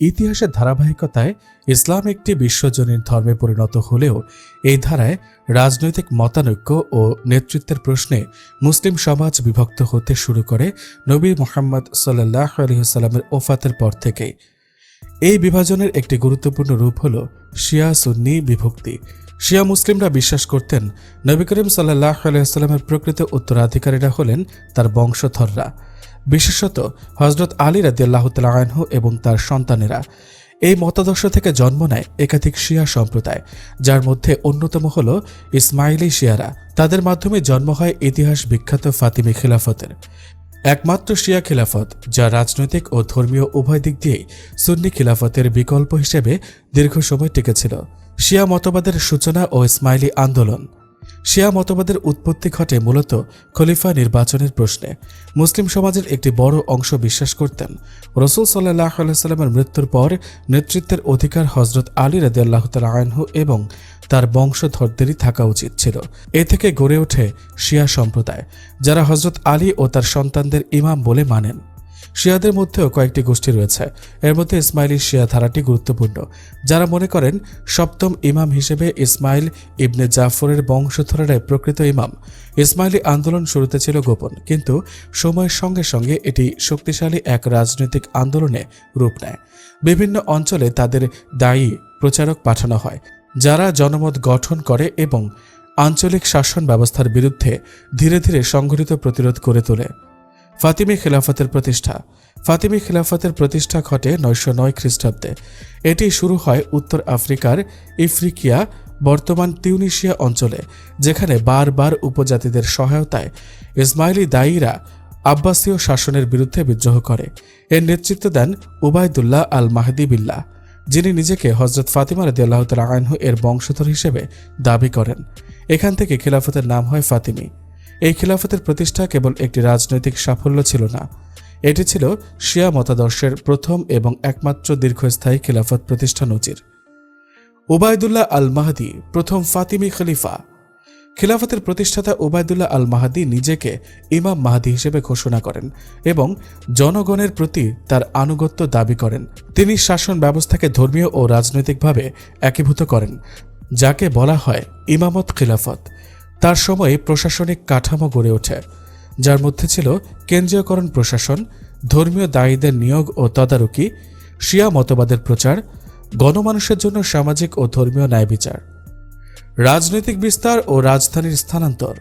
ইতিহাসের ধারাবাহিকতায় ইসলাম একটি বিশ্বজনীন ধর্মে পরিণত হলেও এই ধারায় রাজনৈতিক মতানৈক্য ও নেতৃত্বের প্রশ্নে মুসলিম সমাজ বিভক্ত হতে শুরু করে নবী মোহাম্মদ সাল্লাহ আলহিহাস্লামের ওফাতের পর থেকেই। এই বিভাজনের একটি গুরুত্বপূর্ণ রূপ হল শিয়া সুন্নি বিভক্তি। শিয়া মুসলিমরা বিশ্বাস করতেন নবী করিম সাল্লাহ আলহিহাস্লামের প্রকৃত উত্তরাধিকারীরা হলেন তার বংশধররা। বিশেষত হজরত আলী রাদিয়াল্লাহ এবং তার সন্তানেরা। এই মতাদর্শ থেকে জন্ম নেয় একাধিক শিয়া সম্প্রদায়, যার মধ্যে অন্যতম হল ইসমাইলি শিয়ারা। তাদের মাধ্যমে জন্ম হয় ইতিহাস বিখ্যাত ফাতিমি খিলাফতের। একমাত্র শিয়া খিলাফত, যা রাজনৈতিক ও ধর্মীয় উভয় দিক দিয়েই সুন্নি খিলাফতের বিকল্প হিসেবে দীর্ঘ সময় টিকেছিল শিয়া মতবাদের সূচনা ও ইসমাইলি আন্দোলন। শিয়া মতবাদের উৎপত্তি ঘটে মূলত খলিফা নির্বাচনের প্রশ্নে। মুসলিম সমাজের একটি বড় অংশ বিশ্বাস করতেন। রসুল সাল্লাহ সাল্লামের মৃত্যুর পর নেতৃত্বের অধিকার হজরত আলী রাদি আল্লাহ আনহু এবং তার বংশধরদেরই থাকা উচিত ছিল। এ থেকে গড়ে ওঠে শিয়া সম্প্রদায়, যারা হজরত আলী ও তার সন্তানদের ইমাম বলে মানেন। শিয়াদের মধ্যেও কয়েকটি গোষ্ঠী রয়েছে। এর মধ্যে ইসমাইলি শিয়া ধারাটি গুরুত্বপূর্ণ, যারা মনে করেন সপ্তম ইমাম হিসেবে ইসমাইল ইবনে জাফরের বংশধরেরাই প্রকৃত ইমাম। ইসমাইলি আন্দোলন শুরুতে ছিল গোপন, কিন্তু সময়ের সঙ্গে সঙ্গে এটি শক্তিশালী এক রাজনৈতিক আন্দোলনে রূপ নেয়। বিভিন্ন অঞ্চলে তাদের দায়ী প্রচারক পাঠানো হয়, যারা জনমত গঠন করে এবং আঞ্চলিক শাসন ব্যবস্থার বিরুদ্ধে ধীরে ধীরে সংঘটিত প্রতিরোধ করে তোলে। ফাতিমি খিলাফতের প্রতিষ্ঠা। ফাতিমি খিলাফতের প্রতিষ্ঠা ঘটে নয়শো নয় খ্রিস্টাব্দে। এটি শুরু হয় উত্তর আফ্রিকার ইফ্রিকিয়া, বর্তমান তিউনিশিয়া অঞ্চলে, যেখানে বারবার উপজাতিদের সহায়তায় ইসমাইলি দায়ীরা আব্বাসীয় শাসনের বিরুদ্ধে বিদ্রোহ করে। এর নেতৃত্ব দেন উবায়দুল্লাহ আল মাহদি বিল্লাহ, যিনি নিজেকে হজরত ফাতিমা রদি আল্লাহ আনহু এর বংশধর হিসেবে দাবি করেন। এখান থেকে খিলাফতের নাম হয় ফাতিমি। এই খিলাফতের প্রতিষ্ঠা কেবল একটি রাজনৈতিক সাফল্য ছিল না। এটি ছিল শিয়া মতাদর্শের প্রথম এবং একমাত্র দীর্ঘস্থায়ী খিলাফত প্রতিষ্ঠা নজির। উবায়দুল্লাহ আল মাহাদি প্রথম ফাতিমি খলিফা। খিলাফতের প্রতিষ্ঠাতা উবায়দুল্লাহ আল মাহাদি নিজেকে ইমাম মাহাদি হিসেবে ঘোষণা করেন এবং জনগণের প্রতি তার আনুগত্য দাবি করেন। তিনি শাসন ব্যবস্থাকে ধর্মীয় ও রাজনৈতিকভাবে একীভূত করেন, যাকে বলা হয় ইমামত খিলাফত। তার সময়ে প্রশাসনিক কাঠামো গড়ে ওঠে, যার মধ্যে ছিল কেন্দ্রীয়করণ প্রশাসন, ধর্মীয় দায়ীদের নিয়োগ ও তদারকি, শিয়া মতবাদের প্রচার, গণমানুষের জন্য সামাজিক ও ধর্মীয় ন্যায় বিচার। রাজনৈতিক বিস্তার ও রাজধানীর স্থানান্তর।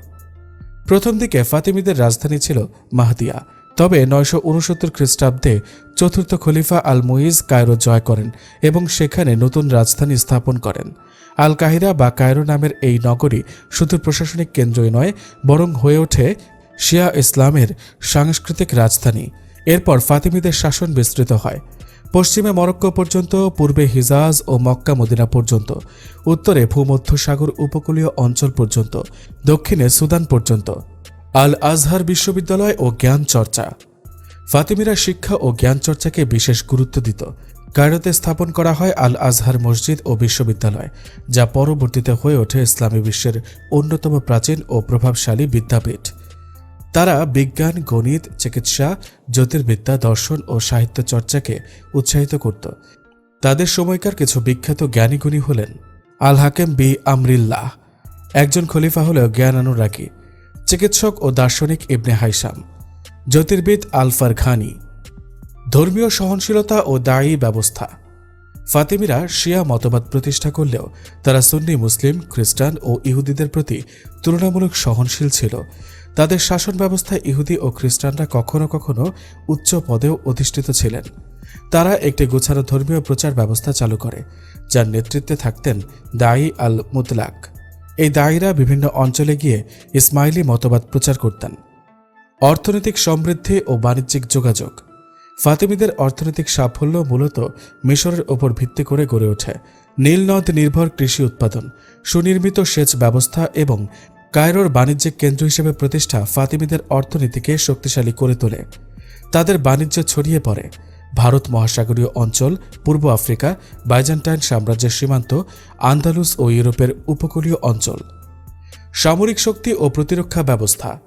প্রথম দিকে ফাতিমিদের রাজধানী ছিল মাহদিয়া, তবে নয়শো উনসত্তর খ্রিস্টাব্দে চতুর্থ খলিফা আল মুইজ কায়রো জয় করেন এবং সেখানে নতুন রাজধানী স্থাপন করেন। আল কাহিরা বা কায়রো নামের এই নগরী শুধু প্রশাসনিক কেন্দ্রই নয়, বরং হয়ে ওঠে শিয়া ইসলামের সাংস্কৃতিক রাজধানী। এরপর ফাতিমিদের শাসন বিস্তৃত হয়। পশ্চিমে মরক্কো পর্যন্ত, পূর্বে হিজাজ ও মক্কা মদিনা পর্যন্ত, উত্তরে ভূমধ্যসাগর উপকূলীয় অঞ্চল পর্যন্ত, দক্ষিণে সুদান পর্যন্ত। আল আজহার বিশ্ববিদ্যালয় ও জ্ঞান চর্চা ফাতিমিরা শিক্ষা ও জ্ঞান চর্চাকে বিশেষ গুরুত্ব দিত। কায়রোতে স্থাপন করা হয় আল আজহার মসজিদ ও বিশ্ববিদ্যালয়, যা পরবর্তীতে হয়ে ওঠে ইসলামী বিশ্বের অন্যতম প্রাচীন ও প্রভাবশালী বিদ্যাপীঠ। তারা বিজ্ঞান, গণিত, চিকিৎসা, জ্যোতির্বিদ্যা, দর্শন ও সাহিত্য চর্চাকে উৎসাহিত করত। তাদের সময়কার কিছু বিখ্যাত জ্ঞানীগুণী হলেন আল হাকেম বি আমরিল্লাহ। একজন খলিফা হলেও জ্ঞানানুরাগী, চিকিৎসক ও দার্শনিক ইবনে হাইসাম। জ্যোতির্বিদ আলফার খানি ধর্মীয় সহনশীলতা ও দায়ী ব্যবস্থা। ফাতেমিরা শিয়া মতবাদ প্রতিষ্ঠা করলেও তারা সুন্নি, মুসলিম, খ্রিস্টান ও ইহুদিদের প্রতি তুলনামূলক সহনশীল ছিল। তাদের শাসন ব্যবস্থায় ইহুদি ও খ্রিস্টানরা কখনো কখনো উচ্চ পদেও অধিষ্ঠিত ছিলেন। তারা একটি গোছানো ধর্মীয় প্রচার ব্যবস্থা চালু করে, যার নেতৃত্বে থাকতেন দায়ী আল মুতলাক এই দায়ীরা বিভিন্ন অঞ্চলে গিয়ে ইসমাইলি মতবাদ প্রচার করতেন। অর্থনৈতিক সমৃদ্ধি ও বাণিজ্যিক যোগাযোগ। ফাতিমিদের অর্থনৈতিক সাফল্য মূলত মিশরের ওপর ভিত্তি করে গড়ে ওঠে। নীলনদ নির্ভর কৃষি উৎপাদন, সুনির্মিত সেচ ব্যবস্থা এবং কায়রোর বাণিজ্যিক কেন্দ্র হিসেবে প্রতিষ্ঠা ফাতিমিদের অর্থনীতিকে শক্তিশালী করে তোলে। তাদের বাণিজ্য ছড়িয়ে পড়ে। ভারত মহাসাগরীয় অঞ্চল, পূর্ব আফ্রিকা, বাইজান্টাইন সাম্রাজ্যের সীমান্ত, আন্দালুস ও ইউরোপের উপকূলীয় অঞ্চল। সামরিক শক্তি ও প্রতিরক্ষা ব্যবস্থা।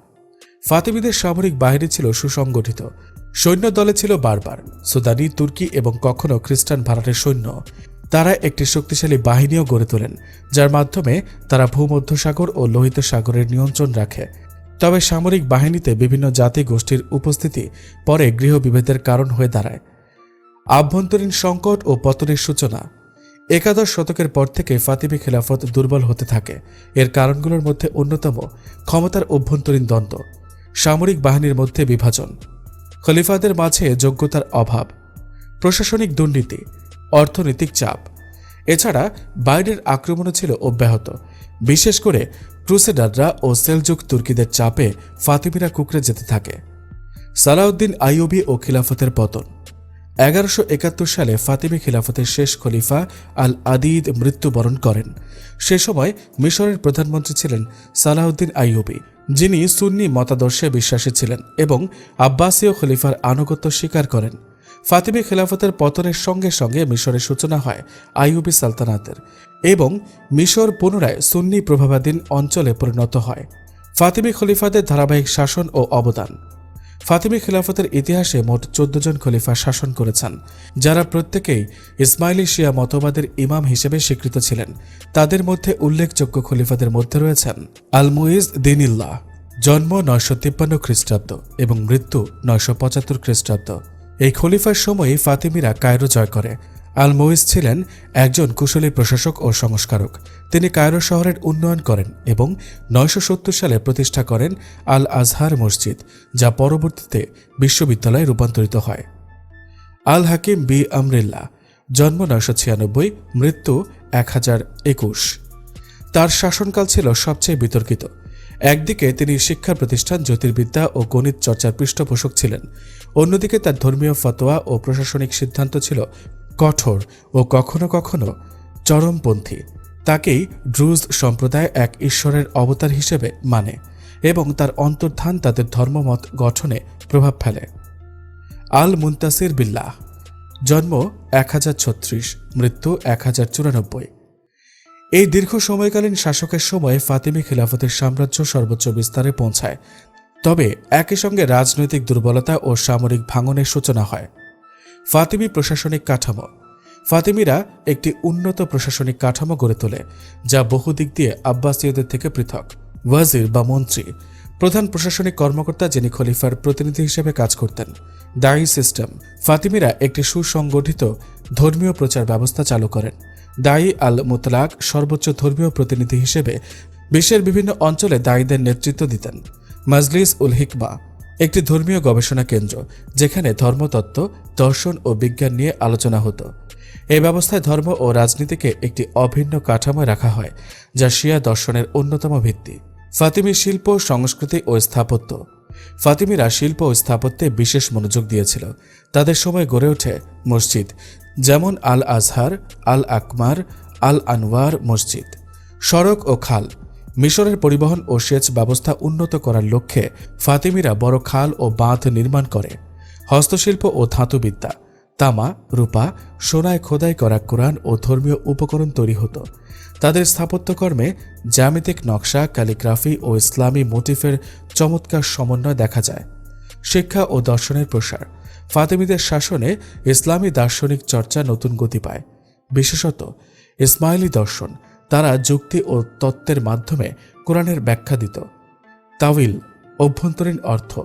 ফাতিমিদের সামরিক বাহিনী ছিল সুসংগঠিত। সৈন্য দলে ছিল বারবার। সুদানি, তুর্কি এবং কখনো খ্রিস্টান ভাড়াটের সৈন্য। তারা একটি শক্তিশালী বাহিনীও গড়ে তোলেন, যার মাধ্যমে তারা ভূমধ্যসাগর ও লোহিত সাগরের নিয়ন্ত্রণ রাখে। তবে সামরিক বাহিনীতে বিভিন্ন জাতি গোষ্ঠীর উপস্থিতি পরে গৃহবিভেদের কারণ হয়ে দাঁড়ায়। আভ্যন্তরীণ সংকট ও পতনের সূচনা। একাদশ শতকের পর থেকে ফাতিমি খেলাফত দুর্বল হতে থাকে। এর কারণগুলোর মধ্যে অন্যতম ক্ষমতার অভ্যন্তরীণ দ্বন্দ্ব। সামরিক বাহিনীর মধ্যে বিভাজন। খলিফাদের মাঝে যোগ্যতার অভাব, প্রশাসনিক দুর্নীতি, অর্থনৈতিক চাপ। এছাড়া বাইরের আক্রমণও ছিল অব্যাহত। বিশেষ করে ক্রুসেডাররা ও সেলজুক তুর্কিদের চাপে ফাতিমিরা কুকড়ে যেতে থাকে। সালাউদ্দিন আইয়ুবি ও খিলাফতের পতন। এগারোশো একাত্তর সালে ফাতিমি খিলাফতের শেষ খলিফা আল আদিদ মৃত্যুবরণ করেন। সে সময় মিশরের প্রধানমন্ত্রী ছিলেন সালাউদ্দিন আইয়ুবি, যিনি সুন্নি মতাদর্শে বিশ্বাসী ছিলেন এবং আব্বাসীয় খলিফার আনুগত্য স্বীকার করেন। ফাতিমি খেলাফতের পতনের সঙ্গে সঙ্গে মিশরের সূচনা হয় আইয়ুবি সালতানাতের এবং মিশর পুনরায় সুন্নি প্রভাবাধীন অঞ্চলে পরিণত হয়। ফাতিমি খলিফাদের ধারাবাহিক শাসন ও অবদান। ফাতিমি খিলাফতের ইতিহাসে মোট চোদ্দ জন খলিফা শাসন করেছেন, যারা প্রত্যেকেই ইসমাইলি শিয়া মতবাদের ইমাম হিসেবে স্বীকৃত ছিলেন। তাদের মধ্যে উল্লেখযোগ্য খলিফাদের মধ্যে রয়েছেন আল মুইজ দিনিল্লাহ, জন্ম নয়শো তিপ্পান্ন খ্রিস্টাব্দ এবং মৃত্যু নয়শো পঁচাত্তর খ্রিস্টাব্দ। এই খলিফার সময়ই ফাতিমিরা কায়রো জয় করে। আল মুইজ ছিলেন একজন কুশলী প্রশাসক ও সংস্কারক। তিনি কায়রো শহরের উন্নয়ন করেন এবং নয়শো সত্তর সালে প্রতিষ্ঠা করেন আল আজহার মসজিদ, যা পরবর্তীতে বিশ্ববিদ্যালয়ে রূপান্তরিত হয়। আল হাকিম বি আমরিল্লা জন্ম নয়শো ছিয়ানব্বই, মৃত্যু এক হাজার একুশ। তার শাসনকাল ছিল সবচেয়ে বিতর্কিত। একদিকে তিনি শিক্ষা প্রতিষ্ঠান, জ্যোতির্বিদ্যা ও গণিত চর্চার পৃষ্ঠপোষক ছিলেন। অন্যদিকে তার ধর্মীয় ফতোয়া ও প্রশাসনিক সিদ্ধান্ত ছিল কঠোর ও কখনো কখনো চরমপন্থী। তাকেই ড্রুজ সম্প্রদায় এক ঈশ্বরের অবতার হিসেবে মানে এবং তার অন্তর্ধান তাদের ধর্মমত গঠনে প্রভাব ফেলে। আল মুন্তাসির বিল্লাহ, জন্ম এক হাজার ছত্রিশ, মৃত্যু এক হাজার চুরানব্বই। এই দীর্ঘ সময়কালীন শাসকের সময় ফাতিমি খিলাফতের সাম্রাজ্য সর্বোচ্চ বিস্তারে পৌঁছায়। তবে একই সঙ্গে রাজনৈতিক দুর্বলতা ও সামরিক ভাঙনের সূচনা হয়। ফাতিমি প্রশাসনিক কাঠামো ফাতিমিরা একটি উন্নত প্রশাসনিক কাঠামো গড়ে তোলে, যা বহুদিক দিয়ে আব্বাসীয়দের থেকে পৃথক। ওয়াজির বা মন্ত্রী, প্রধান প্রশাসনিক কর্মকর্তা যিনি খলিফার প্রতিনিধি হিসেবে কাজ করতেন। দায়ী সিস্টেম, ফাতিমিরা একটি সুসংগঠিত ধর্মীয় প্রচার ব্যবস্থা চালু করেন। দায়ী আল মুতলাক সর্বোচ্চ ধর্মীয় প্রতিনিধি হিসেবে বিশ্বের বিভিন্ন অঞ্চলে দায়ীদের নেতৃত্ব দিতেন। মাজলিস উল হিকমা, একটি ধর্মীয় গবেষণা কেন্দ্র, যেখানে ধর্মতত্ত্ব, দর্শন ও বিজ্ঞান নিয়ে আলোচনা হতো। এই ব্যবস্থায় ধর্ম ও রাজনীতিকে একটি অভিন্ন কাঠামোয় রাখা হয়, যা শিয়া দর্শনের অন্যতম ভিত্তি। ফাতিমি শিল্প, সংস্কৃতি ও স্থাপত্য। ফাতিমিরা শিল্প ও স্থাপত্যে বিশেষ মনোযোগ দিয়েছিল। তাদের সময় গড়ে ওঠে মসজিদ, যেমন আল আজহার আল আকমার আল আনওয়ার মসজিদ। সড়ক ও খাল, মিশরের পরিবহন ও সেচ ব্যবস্থা উন্নত করার লক্ষ্যে ফাতিমিরা বড় খাল ও বাঁধ নির্মাণ করে। হস্তশিল্প ও ধাতুবিদ্যা। তামা, রূপা, সোনায় খোদাই করা কোরআন ও ধর্মীয় উপকরণ তৈরি হতো। তাদের স্থাপত্যকর্মে জ্যামিতিক নকশা, ক্যালিগ্রাফি ও ইসলামী মোটিফের চমৎকার সমন্বয় দেখা যায়। শিক্ষা ও দর্শনের প্রসার। ফাতেমিদের শাসনে ইসলামী দার্শনিক চর্চা নতুন গতি পায়। বিশেষত ইসমাইলি দর্শন, তারা যুক্তি ও তত্ত্বের মাধ্যমে কোরআনের ব্যাখ্যা দিত। তাওইল অভ্যন্তরীণ অর্থ।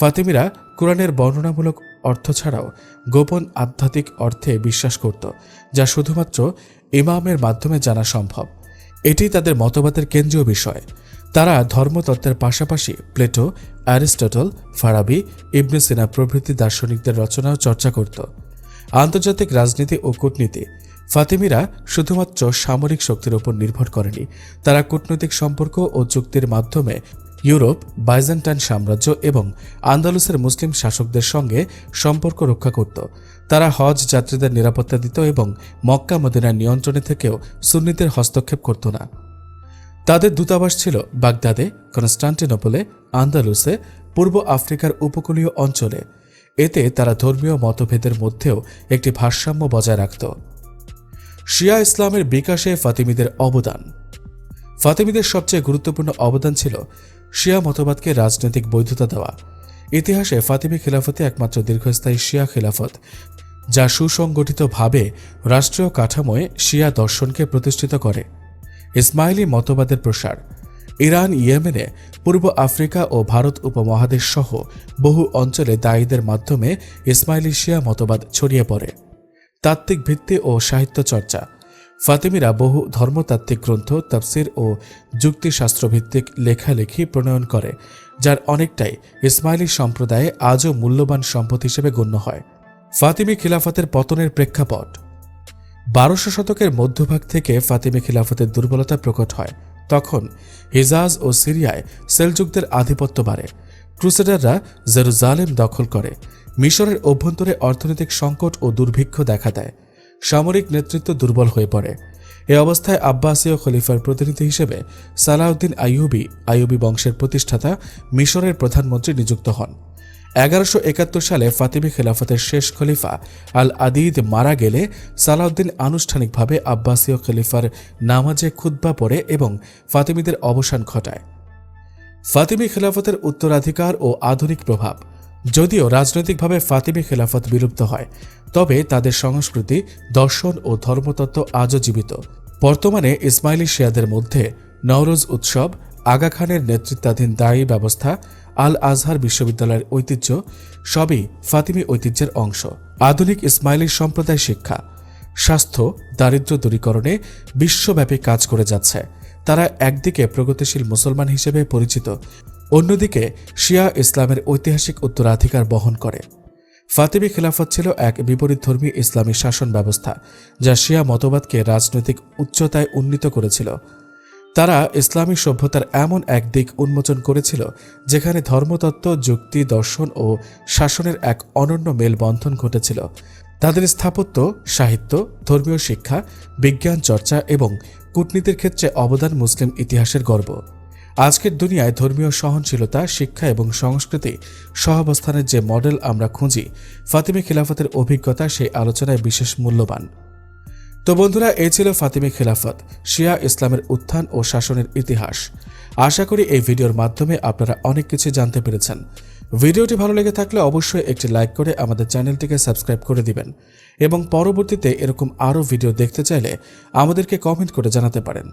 ফাতেমিরা কোরআনের বর্ণনামূলক অর্থ ছাড়াও গোপন আধ্যাত্মিক অর্থে বিশ্বাস করত, যা শুধুমাত্র ইমামের মাধ্যমে জানা সম্ভব। এটি তাদের মতবাদের কেন্দ্রীয় বিষয়। তারা ধর্মতত্ত্বের পাশাপাশি Plato, Aristotle, Farabi, Ibn Sina প্রভৃতি দার্শনিকদের রচনাও চর্চা করত। আন্তর্জাতিক রাজনীতি ও কূটনীতি। ফাতিমিরা শুধুমাত্র সামরিক শক্তির উপর নির্ভর করেনি। তারা কূটনৈতিক সম্পর্ক ও চুক্তির মাধ্যমে ইউরোপ, বাইজেন্টাইন সাম্রাজ্য এবং আন্দালুসের মুসলিম শাসকদের সঙ্গে সম্পর্ক রক্ষা করত। তারা হজ যাত্রীদের নিরাপত্তা দিত এবং মক্কা মদিনার নিয়ন্ত্রণে থেকেও সুন্নিদের হস্তক্ষেপ করত না। তাদের দূতাবাস ছিল বাগদাদে, কনস্টান্টিনোপলে, আন্দালুসে, পূর্ব আফ্রিকার উপকূলীয় অঞ্চলে। এতে তারা ধর্মীয় মতভেদের মধ্যেও একটি ভারসাম্য বজায় রাখত। শিয়া ইসলামের বিকাশে ফাতিমিদের অবদান। ফাতিমিদের সবচেয়ে গুরুত্বপূর্ণ অবদান ছিল শিয়া মতবাদকে রাজনৈতিক বৈধতা দেওয়া। ইতিহাসে ফাতিমি খিলাফতে একমাত্র দীর্ঘস্থায়ী শিয়া খিলাফত, যা সুসংগঠিতভাবে রাষ্ট্রীয় কাঠামোয় শিয়া দর্শনকে প্রতিষ্ঠিত করে। ইসমাইলি মতবাদের প্রসার, ইরান, ইয়েমেনে, পূর্ব আফ্রিকা ও ভারত উপমহাদেশ সহ বহু অঞ্চলে দায়ীদের মাধ্যমে ইসমাইলি শিয়া মতবাদ ছড়িয়ে পড়ে। তাত্ত্বিক ভিত্তি ও সাহিত্য চর্চা ফাতিমিরা বহু ধর্মতাত্ত্বিক গ্রন্থ, তাফসির ও যুক্তিশাস্ত্রভিত্তিক লেখালেখি প্রণয়ন করে, যার অনেকটাই ইসমাইলি সম্প্রদায়ে আজও মূল্যবান সম্পদ হিসেবে গণ্য হয়। ফাতিমি খিলাফতের পতনের প্রেক্ষাপট। বারোশো শতকের মধ্যভাগ থেকে ফাতিমি খিলাফতের দুর্বলতা প্রকট হয়। তখন হিজাজ ও সিরিয়ায় সেলযুকদের আধিপত্য বাড়ে। ক্রুসেডাররা জেরুজালেম দখল করে। মিশরের অভ্যন্তরে অর্থনৈতিক সংকট ও দুর্ভিক্ষ দেখা দেয়। সামরিক নেতৃত্ব দুর্বল হয়ে পড়ে। এ অবস্থায় আব্বাসীয় খলিফার প্রতিনিধি হিসেবে সালাউদ্দিন আইয়ুবি আইয়ুবি বংশের প্রতিষ্ঠাতা, মিশরের প্রধানমন্ত্রী নিযুক্ত হন। এগারোশো একাত্তর সালে ফাতিমি খেলাফতের শেষ খলিফা আল আদিদ মারা গেলে সালাউদ্দিন আনুষ্ঠানিকভাবে আব্বাসীয় খলিফার নামাজে খুদ্া পড়ে এবং ফাতিমিদের অবসান ঘটায়। ফাতিমি খেলাফতের উত্তরাধিকার ও আধুনিক প্রভাব যদিও রাজনৈতিকভাবে ফাতিমি খেলাফত বিলুপ্ত হয়, তবে তাদের সংস্কৃতি, দর্শন ও ধর্মতত্ত্ব আজও জীবিত। বর্তমানে ইসমাইলি শিয়াদের মধ্যে নওরোজ উৎসব, আগা খানের নেতৃত্বাধীন দায়ী ব্যবস্থা আল আজহার বিশ্ববিদ্যালয়ের ঐতিহ্য সবই ফাতিমি ঐতিহ্যের অংশ। আধুনিক ইসমাইলি সম্প্রদায় শিক্ষা, স্বাস্থ্য, দারিদ্র্য দূরীকরণে বিশ্বব্যাপী কাজ করে যাচ্ছে। তারা একদিকে প্রগতিশীল মুসলমান হিসেবে পরিচিত অন্যদিকে, শিয়া ইসলামের ঐতিহাসিক উত্তরাধিকার বহন করে। ফাতিমি খিলাফত ছিল এক বিপরীতধর্মী ইসলামী শাসন ব্যবস্থা, যা শিয়া মতবাদকে রাজনৈতিক উচ্চতায় উন্নীত করেছিল। তারা ইসলামী সভ্যতার এমন এক দিক উন্মোচন করেছিল, যেখানে ধর্মতত্ত্ব, যুক্তি, দর্শন ও শাসনের এক অনন্য মেলবন্ধন ঘটেছিল। তাদের স্থাপত্য, সাহিত্য, ধর্মীয় শিক্ষা, বিজ্ঞান চর্চা এবং কূটনীতির ক্ষেত্রে অবদান মুসলিম ইতিহাসের গর্ব। আজকের দুনিয়ায় ধর্মীয় সহনশীলতা, শিক্ষা এবং সংস্কৃতি সহাবস্থানের যে মডেল আমরা খুঁজি, ফাতিমি খিলাফতের অভিজ্ঞতা সেই আলোচনায় বিশেষ মূল্যবান। তো বন্ধুরা এই ছিল ফাতিমি খিলাফত, শিয়া ইসলামের উত্থান ও শাসনের ইতিহাস। আশা করি এই ভিডিওর মাধ্যমে আপনারা অনেক কিছু জানতে পেরেছেন। ভিডিওটি ভালো লেগে থাকলে অবশ্যই একটি লাইক করে আমাদের চ্যানেলটিকে সাবস্ক্রাইব করে দিবেন এবং পরবর্তীতে এরকম আরও ভিডিও দেখতে চাইলে আমাদেরকে কমেন্ট করে জানাতে পারেন।